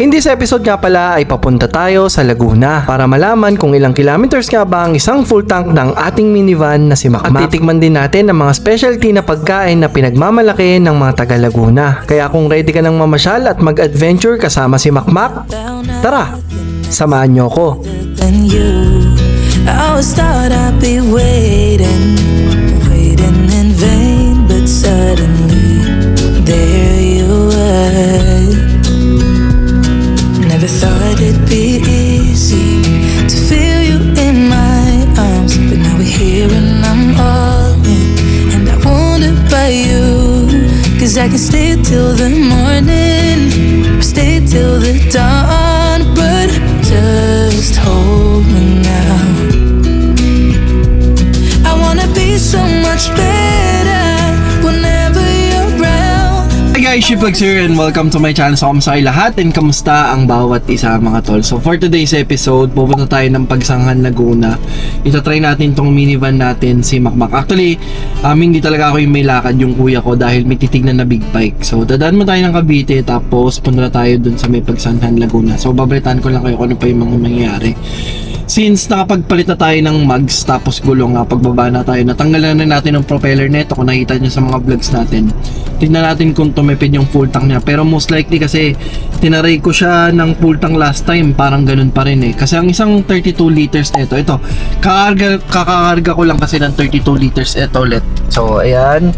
In this episode nga pala ay papunta tayo sa Laguna para malaman kung ilang kilometers nga ba ang isang full tank ng ating minivan na si Makmak. At titikman din natin ang mga specialty na pagkain na pinagmamalaki ng mga taga Laguna. Kaya kung ready ka ng mamasyal at mag-adventure kasama si Makmak, tara, samahan niyo ko. I always thought I'd be waiting, waiting in vain, but suddenly there you were. It'd be easy to feel you in my arms, but now we're here and I'm all in, and I by you, cause I can stay till the morning, Shiplex here and welcome to my channel. So, kamusta kayo lahat and kamusta ang bawat isa mga tol. So, for today's episode, pupunta tayo ng Pagsanghan Laguna. Itatry natin tong minivan natin, si Makmak. Actually, um, hindi talaga ako yung may lakad yung kuya ko dahil may titignan na big bike. So, dadaan mo tayo ng Cavite tapos punta tayo dun sa may Pagsanghan Laguna. So, babalitaan ko lang kayo kung ano pa yung mga mangyayari. Since nakapagpalit na tayo ng mugs tapos gulong nga pagbaba na tayo, natanggalan na natin ang propeller nito kung nakita nyo sa mga vlogs natin. Tignan natin kung tumipid yung full tank niya. Pero most likely kasi tinaray ko siya ng full tank last time, parang ganun pa rin eh. Kasi ang isang 32 liters nito, ito, kakarga, kakakarga ko lang kasi ng 32 liters ito ulit. So, ayan.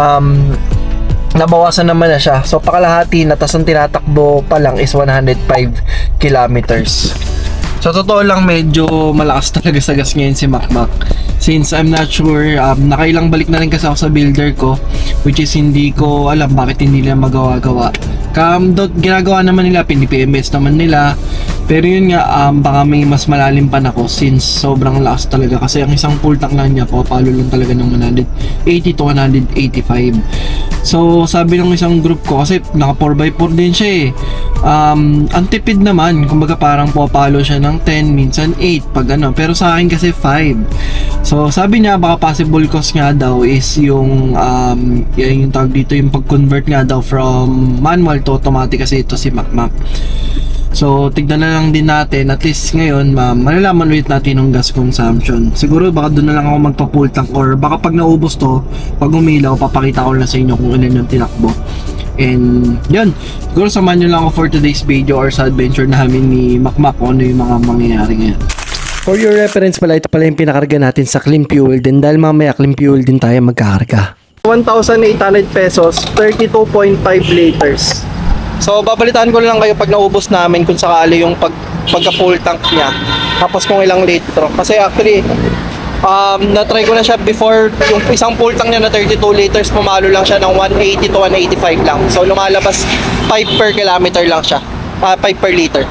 Um, nabawasan naman na siya. So pakalahati na tas ang tinatakbo pa lang is 105 kilometers. So totoo lang medyo malakas talaga sa gas ngayon si Makmak. Since I'm not sure, um, nakailang balik na rin kasi ako sa builder ko which is hindi ko alam bakit hindi nila magawa-gawa. Kam, ginagawa naman nila, pini-PMS naman nila. Pero yun nga, um, baka may mas malalim pa na ako since sobrang lakas talaga. Kasi ang isang full tank lang niya, papalo lang talaga ng 180 to 185. So, sabi ng isang group ko, kasi naka 4x4 din siya eh. Um, ang tipid naman, kumbaga parang papalo siya ng 10, minsan 8 pag ano. Pero sa akin kasi 5. So, sabi niya, baka possible cause nga daw is yung, um, yung tawag dito, yung pag-convert nga daw from manual to automatic kasi ito si Macmac. So, tignan na lang din natin. At least ngayon, ma malalaman ulit natin yung gas consumption. Siguro baka doon na lang ako magpa-full tank or baka pag naubos to, pag umilaw, papakita ko na sa inyo kung ilan yung tinakbo. And yun, siguro samahan nyo lang ako for today's video or sa adventure namin ni Makmak kung ano yung mga mangyayari ngayon. For your reference pala, ito pala yung pinakarga natin sa clean fuel din dahil mamaya clean fuel din tayo magkakarga. 1,800 pesos, 32.5 liters. So, babalitaan ko lang kayo pag naubos namin kung sakali yung pag, pagka full tank niya. Tapos kung ilang litro. Kasi actually, um, na-try ko na siya before yung isang full tank niya na 32 liters, pumalo lang siya ng 180 to 185 lang. So, lumalabas 5 per kilometer lang siya. Ah, 5 per liter.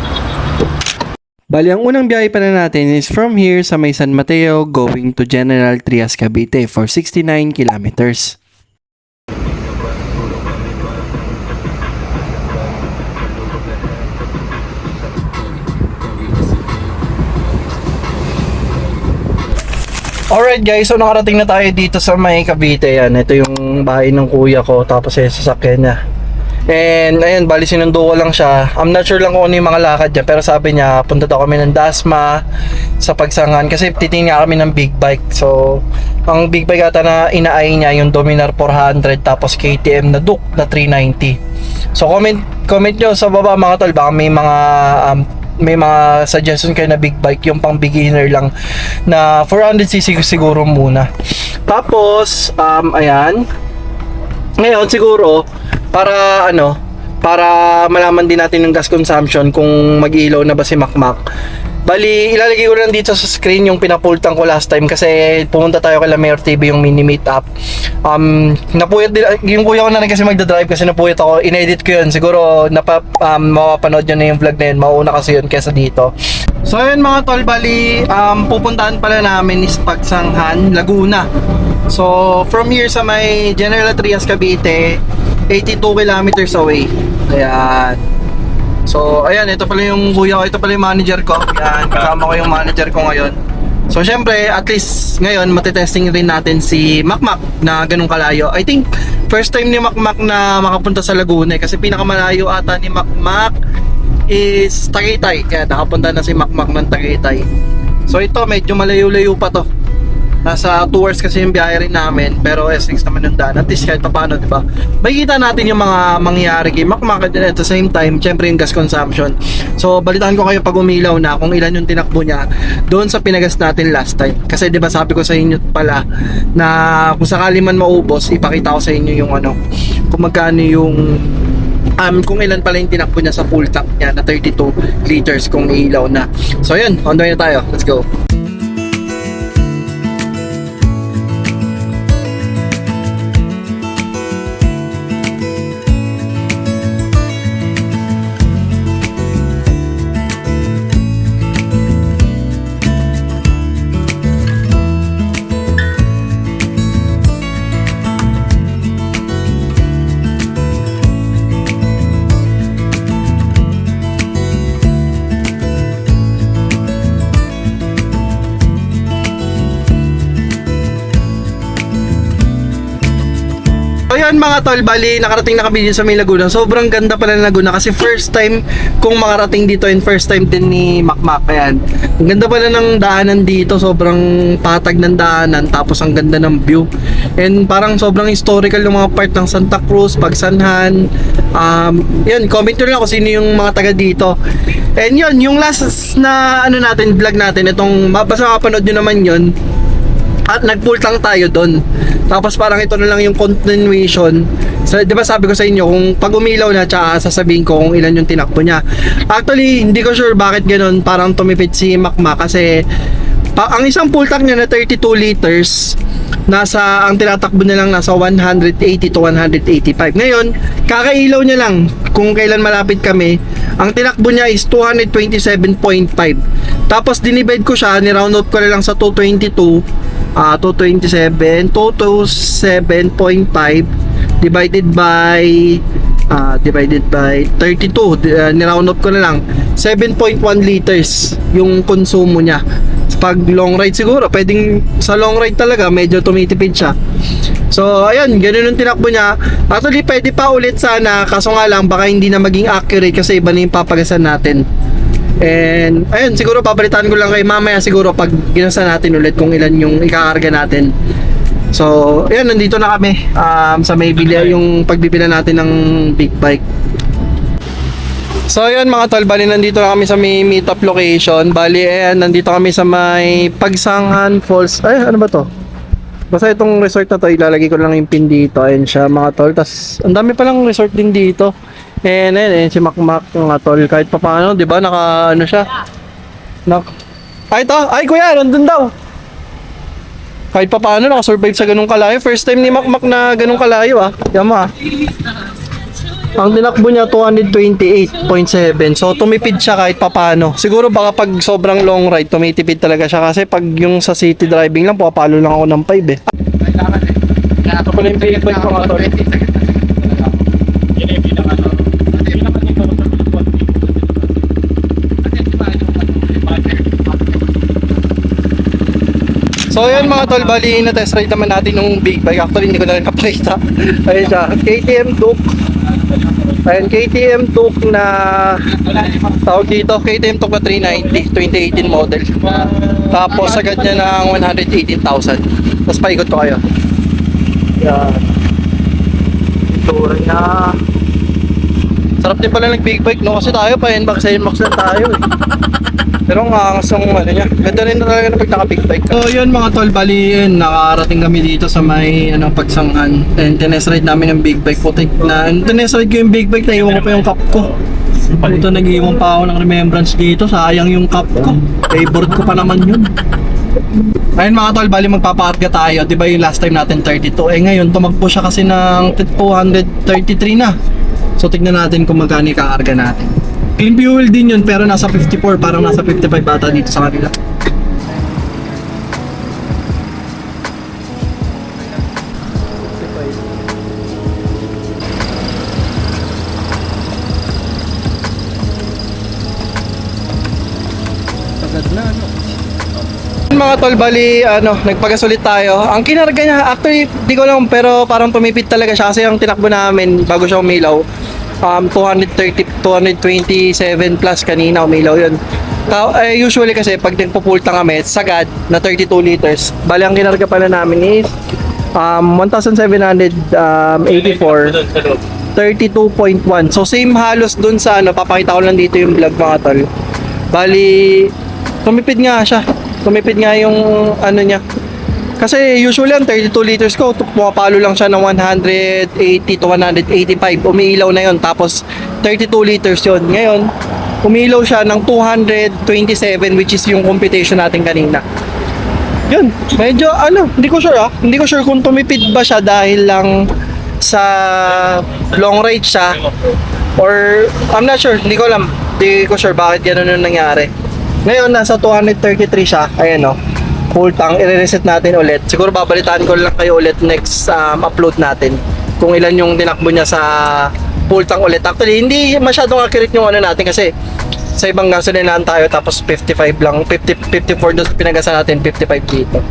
Bali, ang unang biyahe pa na natin is from here sa may San Mateo going to General Trias Cavite for 69 kilometers. Alright guys, so nakarating na tayo dito sa may Cavite yan. Ito yung bahay ng kuya ko tapos yung sasakyan niya. And ayun, bali sinundo ko lang siya. I'm not sure lang kung ano yung mga lakad niya pero sabi niya punta daw kami ng Dasma sa pagsangan kasi titingin nga kami ng big bike. So, ang big bike ata na inaay niya yung Dominar 400 tapos KTM na Duke na 390. So comment comment nyo sa baba mga tol baka may mga um, may mga suggestion kayo na big bike yung pang beginner lang na 400cc siguro muna. Tapos um ayan. Ngayon siguro para ano para malaman din natin yung gas consumption kung mag-ilaw na ba si Macmac. Bali, ilalagay ko lang dito sa screen yung pinapultan ko last time kasi pumunta tayo kay Mayor TV yung mini meet up. Um, napuyat din, yung kuya ko na rin kasi magdadrive kasi napuyat ako, inedit ko yun. Siguro napa, um, mapapanood nyo na yung vlog na yun, mauuna kasi yun kesa dito. So yun mga tol, bali, um, pupuntahan pala namin is Pagsanghan, Laguna. So from here sa may General Trias Cavite, 82 kilometers away. Ayan. So, ayan, ito pala yung kuya ko, ito pala yung manager ko. Yan, kasama ko yung manager ko ngayon. So, syempre, at least ngayon, matitesting rin natin si Makmak na ganun kalayo. I think, first time ni Makmak na makapunta sa Laguna eh, kasi pinakamalayo ata ni Makmak is Tagaytay. Kaya nakapunta na si Makmak ng Tagaytay. So ito, medyo malayo-layo pa to. Nasa 2 hours kasi yung biyahe rin namin, pero S6 naman yung daan. At least kahit pa paano, di ba? Makikita natin yung mga mangyayari kay Makmak at at the same time, syempre yung gas consumption. So, balitaan ko kayo pag umilaw na kung ilan yung tinakbo niya doon sa pinagas natin last time. Kasi di ba sabi ko sa inyo pala na kung sakali man maubos, ipakita ko sa inyo yung ano, kung magkano yung um, kung ilan pala yung tinakbo niya sa full tank niya na 32 liters kung ilaw na. So yun, on the way na tayo. Let's go. Yun mga tol, bali nakarating na kami dito sa may Laguna. Sobrang ganda pala ng Laguna kasi first time kung makarating dito and first time din ni Makmak. Ayan. Ang ganda pala ng daanan dito, sobrang patag ng daanan tapos ang ganda ng view. And parang sobrang historical yung mga part ng Santa Cruz, Pagsanhan. Um, yun, comment nyo lang kung sino yung mga taga dito. And yun, yung last na ano natin, vlog natin, itong, basta makapanood nyo naman yun, at nag-pull tank tayo doon. Tapos parang ito na lang yung continuation. So, 'di ba sabi ko sa inyo kung pag umilaw na tsaka sasabihin ko kung ilan yung tinakbo niya. Actually, hindi ko sure bakit ganun, parang tumipid si Makma kasi pa, ang isang full tank niya na 32 liters nasa ang tinatakbo niya lang nasa 180 to 185. Ngayon, kakailaw niya lang kung kailan malapit kami. Ang tinakbo niya is 227.5. Tapos dinivide ko siya, ni-round up ko na lang sa 222 ah 227 227.5 divided by ah divided by 32 uh, ni-round up ko na lang 7.1 liters yung konsumo niya pag long ride siguro pwedeng sa long ride talaga medyo tumitipid siya So, ayun, ganun yung tinakbo niya. Actually, pwede pa ulit sana, kaso nga lang, baka hindi na maging accurate kasi iba na yung papagasan natin. And, ayun, siguro papalitan ko lang kay mamaya siguro pag ginasa natin ulit kung ilan yung ikakarga natin. So, ayun, nandito na kami um, sa may bili, yung pagbibila natin ng big bike. So, ayun mga tol, bali nandito na kami sa may meetup location. Bali, ayan, nandito kami sa may Pagsangan Falls. Ay, ano ba to? Basta itong resort na to, ilalagay ko lang yung pin dito. Ayun siya mga tol. Tapos, ang dami palang resort din dito. And ayun, ayun si Makmak mga tol. Kahit pa paano, di ba, naka, ano siya? Nak Ay, ito! Ay, kuya, nandun daw! Kahit pa paano, nakasurvive sa ganung kalayo. First time ni Makmak na ganung kalayo, ah. Yan mo, ah. Ang tinakbo niya 228.7. So tumipid siya kahit papano. Siguro baka pag sobrang long ride tumitipid talaga siya kasi pag yung sa city driving lang papalo lang ako ng 5 eh. Ito pala yung bike ko nga tol. So yun mga tol, bali na test ride naman natin ng big bike. Actually hindi ko na rin napakita. Ayun siya, KTM Duke. Ayun, KTM Duke na tawag dito, KTM Duke na 390, 2018 model. Tapos agad niya ng 118,000. Tapos paikot ko kayo. Yan. Itsura niya. Sarap din pala ng big bike, no? Kasi tayo pa, Nmax sa Nmax lang tayo eh. Pero ang angas ng ano niya. Ganda rin talaga na pag naka-big bike. So yun mga tol, bali yun, nakarating kami dito sa may ano, pagsanghan. And tinest ride namin ng big bike. Putik na, tinest ride ko yung big bike, naiwan ko pa yung cup ko. Puto, nag-iwan pa ako ng remembrance dito. Sayang yung cup ko. Favorite ko pa naman yun. Ayun mga tol, bali magpapaarga tayo. Di ba yung last time natin 32? Eh ngayon, tumakbo siya kasi ng 233 na. So tignan natin kung magkano yung kaarga natin. Clean fuel din yun pero nasa 54 parang nasa 55 bata dito sa kanila. Ano. Mga tol, bali, ano, nagpagasulit tayo. Ang kinarga niya, actually, di ko lang, pero parang tumipid talaga siya kasi ang tinakbo namin bago siya umilaw. Um, 230, 227 plus kanina umilaw yun. Ta- eh, usually kasi pag nagpupulta kami, sagad na 32 liters. Bali ang kinarga pala namin is um, 1,784. 32.1. So same halos dun sa ano, papakita ko lang dito yung vlog mga tol. Bali, tumipid nga siya. Tumipid nga yung ano niya. Kasi usually ang 32 liters ko, pumapalo lang siya ng 180 to 185. Umiilaw na yon Tapos 32 liters yon Ngayon, umiilaw siya ng 227 which is yung computation natin kanina. Yun, medyo ano, hindi ko sure ah. Hindi ko sure kung tumipid ba siya dahil lang sa long range siya or I'm not sure, hindi ko alam. Hindi ko sure bakit ganun yung nangyari. Ngayon, nasa 233 siya. Ayan o. Full tank. I-reset natin ulit. Siguro babalitaan ko lang kayo ulit next um, upload natin. Kung ilan yung tinakbo niya sa full tank ulit. Actually, hindi masyadong accurate yung ano natin kasi sa ibang gasolinahan tayo tapos 55 lang 50, 54 doon sa pinagasan natin 55 dito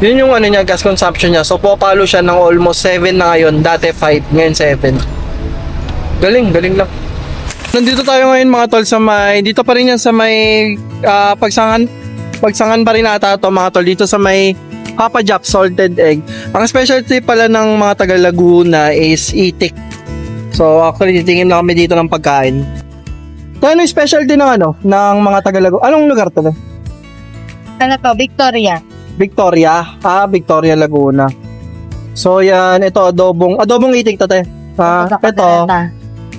yun yung ano niya gas consumption niya so pupalo siya ng almost 7 na ngayon dati 5 ngayon 7 galing galing lang nandito tayo ngayon mga tol sa may dito pa rin yan sa may ah, pagsangan pagsangan pa rin ata to mga tol dito sa may Papa Jop salted egg ang specialty pala ng mga taga Laguna is itik so actually titingin lang kami dito ng pagkain So, ano yung specialty ng ano, ng mga Tagalago? Anong lugar to? Ano to, Victoria. Victoria. Ah, Victoria, Laguna. So, yan. Ito, adobong, adobong itik to, te. Ah, ito,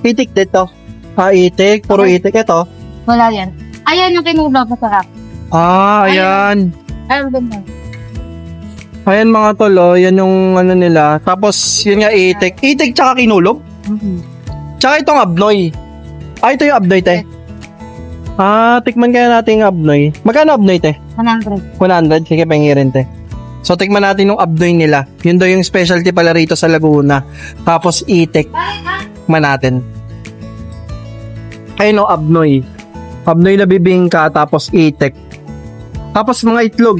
itik dito. Ah, itik. Puro Okay. itik. Ito. Wala yan. Ayan yung ko sa Ah, ayan. Din mo. Ayan mga tolo, yan yung ano nila. Tapos, yun nga itik. Itik tsaka kinulog. Tsaka itong abnoy. Ah, ito yung abnoy, te. Ah, tikman kaya natin yung abnoy. Magkano abnoy, te? 100. 100? Sige, pengi rin, te. So, tikman natin yung abnoy nila. Yun daw yung specialty pala rito sa Laguna. Tapos, itik. Tikman natin. Ayun o, abnoy. Abnoy na bibingka, tapos itik. Tapos, mga itlog.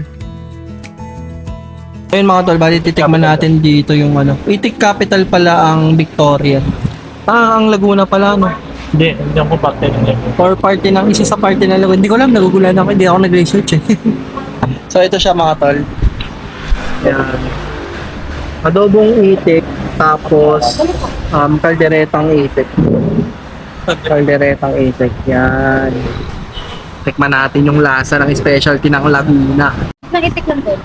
Ayun mga tol, bali titikman natin dito yung ano. Itik capital pala ang Victoria. Ah, ang Laguna pala, no? Hindi, hindi ako parte ng level. or party ng isa sa party ng Laguna. Hindi ko alam, nagugulan ako. Hindi ako nag-research eh. so, ito siya mga tol. Yan. Adobong itik, tapos um, kalderetang itik. Kalderetang itik. Yan. Tikman natin yung lasa ng specialty ng Laguna. Nakitik lang din.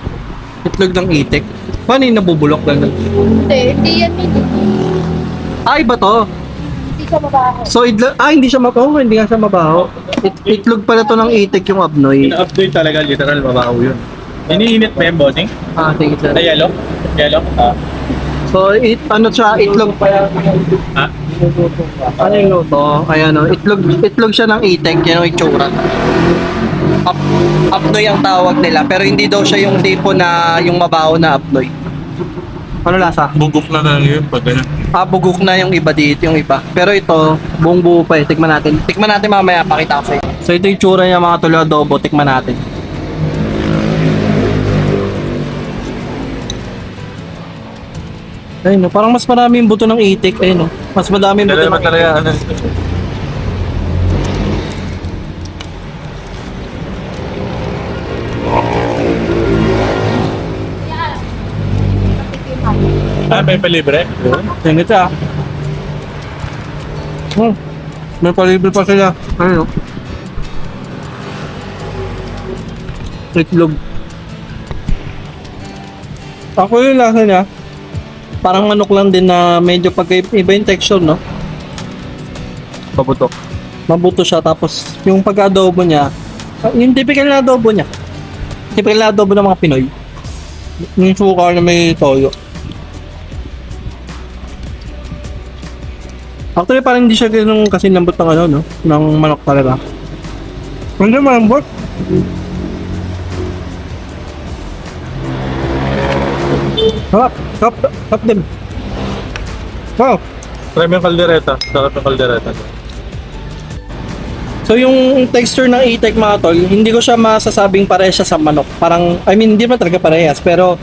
Itlog ng itik. Paano yung nabubulok lang? Hindi, hindi yan. Ay, ba to? Hindi siya mabaho. So, idlo- ah, hindi siya mabaho. Hindi nga siya mabaho. It- itlog pala to ng itik yung abnoy. Ina-update talaga, literal, mabaho yun. Iniinit ba yung bossing? Ah, sige sir. Na yellow? Yellow? Ah. So, it, ano siya, itlog pa Ha? Ano yung luto? Ayan o, itlog, itlog siya ng itek, yan ang itsura. Up, apnoy ang tawag nila, pero hindi daw siya yung tipo na yung mabaho na apnoy. Ano lasa? Bugok na lang yun pag ganun. Ah, bugok na yung iba dito, yung iba. Pero ito, buong buo pa eh. Tikman natin. Tikman natin mamaya, pakita ko sa'yo. So ito yung tsura niya mga tulo adobo, tikman natin. Ayun no, parang mas marami yung buto ng itik. Ayun no, mas madami yung buto ng talaga, ano, ah, may palibre? Tingnan ito ah. Hmm. May palibre pa sila. Ano? Itlog. Ako yung lasa niya. Parang manok lang din na medyo pagka iba yung texture, no? Pabutok. Mabuto siya tapos yung pag-adobo niya, ah, yung typical na adobo niya. Typical na adobo ng mga Pinoy. Yung suka na may toyo. Actually, parang hindi siya ganun kasi lambot ng ano, no? Ng manok talaga. Hindi malambot. Sarap. Sarap. Sarap din. Wow. Try mo yung kaldereta. Sarap yung kaldereta. So yung texture ng itek mga tol, hindi ko siya masasabing parehas siya sa manok. Parang, I mean, hindi man talaga parehas, pero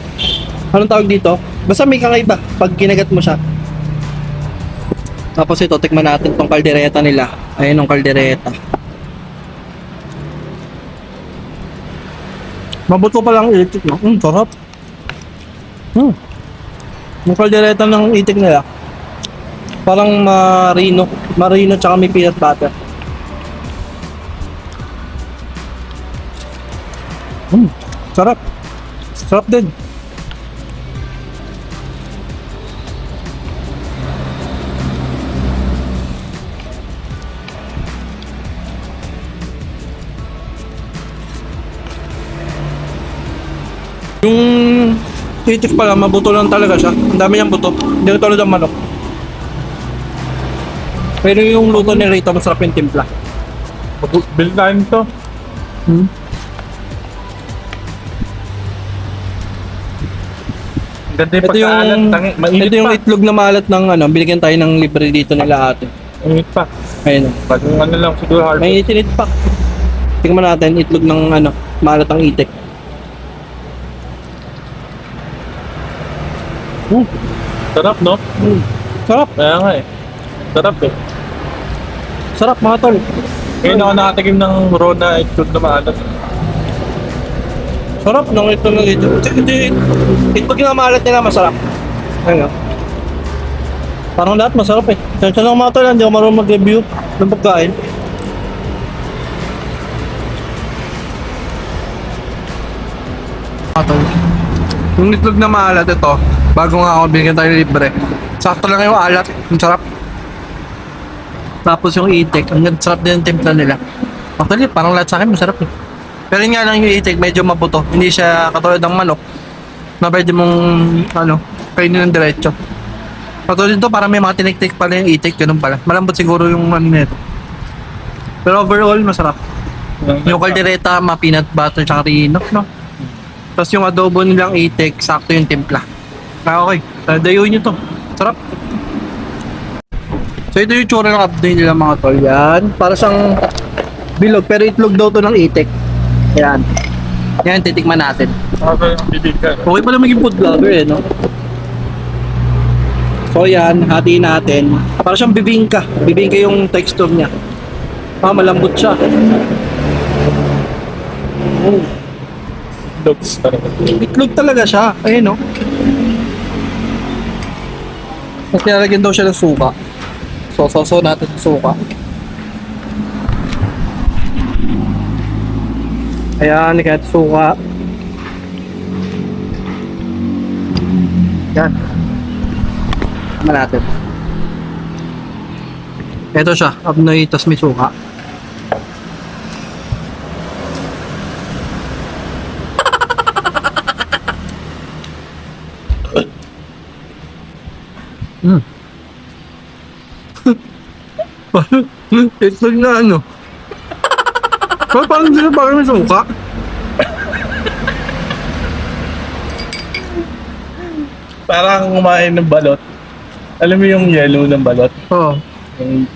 anong tawag dito? Basta may kakaiba pag kinagat mo siya. Tapos ito, tikman natin tong kaldereta nila. Ayun yung kaldereta. Mabuto pa lang itik, no? Mm, sarap. Hmm. Yung kaldereta ng itik nila. Parang marino. Marino tsaka may peanut butter. Hmm. Sarap. Sarap din. Yung itik pala, mabuto lang talaga siya. Ang dami niyang buto. Hindi ko tulad ng manok. Pero yung luto ni Rito, masarap yung timpla. Bill tayo nito. Hmm? Ang Ganda yung Ito yung, pagkaalat. Tangi, mainit ito yung pa. itlog na malat ng ano, binigyan tayo ng libre dito nila ate. Mainit pa. Ayun. Pag ano lang siguro hard. May itinit pa. Tingnan natin, itlog ng ano, malat ang itik. Hmm, Sarap, no? hmm. Sarap, Kaya nga eh. Sarap eh. sarap mga tol. Ngayon ako nakatikim ng raw na itlog na maalat. Sarap ng ito. Ito, ito, itlog na malat nila masarap. Ayun. oh. Parang lahat masarap eh. Kaya lang mga tol, hindi ako marunong mag-review ng pagkain. Mga tol. Yung itlog na maalat ito, bago nga ako binigyan tayo libre. Sakto lang yung alat, ang sarap. Tapos yung itik, ang sarap din yung timpla nila. Actually, parang lahat sa akin masarap eh. Pero yun nga lang yung itik, medyo mabuto. Hindi siya katulad ng manok na pwede mong, ano, kainin ng diretso. Katulad dito, parang may mga tinik-tik pala yung itik, ganun pala. Malambot siguro yung ano nito. Pero overall, masarap. Yung kaldereta, ma peanut butter, tsaka rinok, no? Tapos yung adobo nilang itik, sakto yung timpla. Ah, okay. Dayuin nyo to. Sarap. So ito yung tsura ng update nila mga tol. Yan. Para siyang bilog, pero itlog daw to ng itik. Yan. Yan, titikman natin. Okay, ka. Okay pala maging food vlogger eh, no? So yan, hatiin natin. Para siyang bibingka. Bibingka yung texture niya. Ah, malambot siya. Oh, talaga. itlog talaga siya. Ayun, no? Tapos nilalagyan daw siya ng suka. So, so, natin ng suka. Ayan, kahit suka. Yan. Tama natin. Ito siya, abnoy, tas may suka. Parang, itlog na ano. Parang parang sila parang may suka. Parang kumain ng balot. Alam mo yung yellow ng balot? Oo. Yung...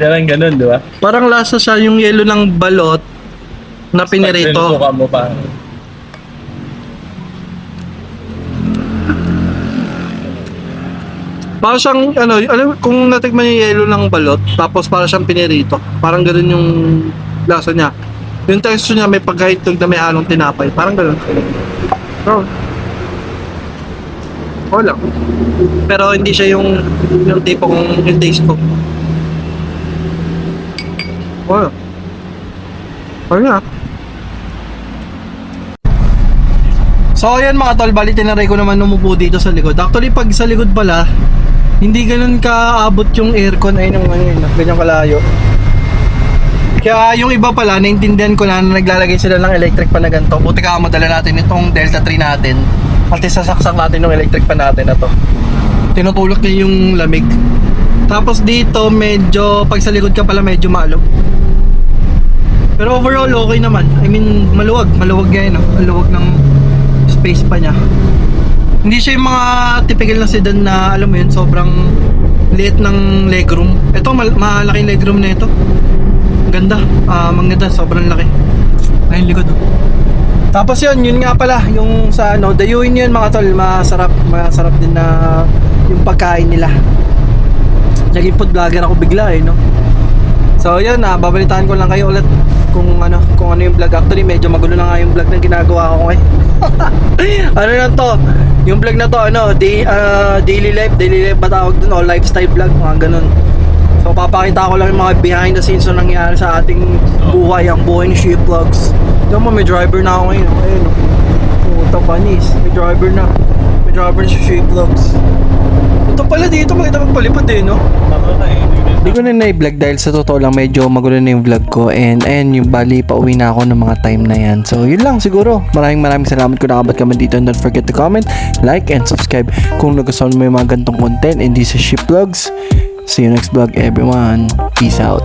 Yan ang ganun, di ba? Parang lasa siya yung yelo ng balot na pinirito. Pinusuka mo pa. Parang siyang, ano, alam, kung natikman yung yelo ng balot, tapos parang siyang pinirito. Parang ganoon yung lasa niya. Yung texture niya may pagkahitog na may halong tinapay. Parang. Oh. Oo lang. Pero hindi siya yung, yung tipo kong yung taste ko. Oo. Oh. So ayan mga tol, bali tinaray ko naman umupo dito sa likod. Actually pag sa likod pala, hindi ganun kaabot yung aircon ay nang ano yun, ganyan kalayo. Kaya yung iba pala, naintindihan ko na na naglalagay sila ng electric pa na ganito. Buti ka madala natin itong Delta 3 natin. At isasaksak natin yung electric pa natin na to. Tinutulak niya yung lamig. Tapos dito, medyo, pag sa likod ka pala, medyo maalog. Pero overall, okay naman. I mean, maluwag. Maluwag yan, no? Maluwag ng space pa niya. Hindi siya yung mga typical na sedan na, alam mo yun, sobrang liit ng legroom. Ito, mal- malaking legroom na ito. Ganda. Ah, maganda. Sobrang laki. Ayun, likod, oh. Tapos yun, yun nga pala, yung sa ano, dayuin yun mga tol, masarap, masarap din na yung pagkain nila. naging food vlogger ako bigla eh, no? So yun na, babalitaan ko lang kayo ulit kung ano, kung ano yung vlog. Actually, medyo magulo na nga yung vlog na ginagawa ko ngayon. ano na to? Yung vlog na to, ano, day, ah, daily life, daily life ba tawag dun? O lifestyle vlog, mga ganun. So papakita ko lang yung mga behind the scenes na nangyari sa ating buhay, ang buhay ni Ship Vlogs. Diyan mo, may driver na ako ngayon. oh. Ayun, oh. Puta panis, may driver na. May driver na si Ship Vlogs. Ito pala dito, maganda magpalipad eh, no? Baka na eh. Hindi ko na na-vlog dahil sa totoo lang medyo magulo na yung vlog ko and ayan yung bali pauwi na ako ng mga time na yan. So yun lang siguro. Maraming maraming salamat kung nakabat ka man dito and don't forget to comment, like, and subscribe kung nagustuhan mo yung mga gantong content and this is Ship Vlogs. See you next vlog everyone. Peace out.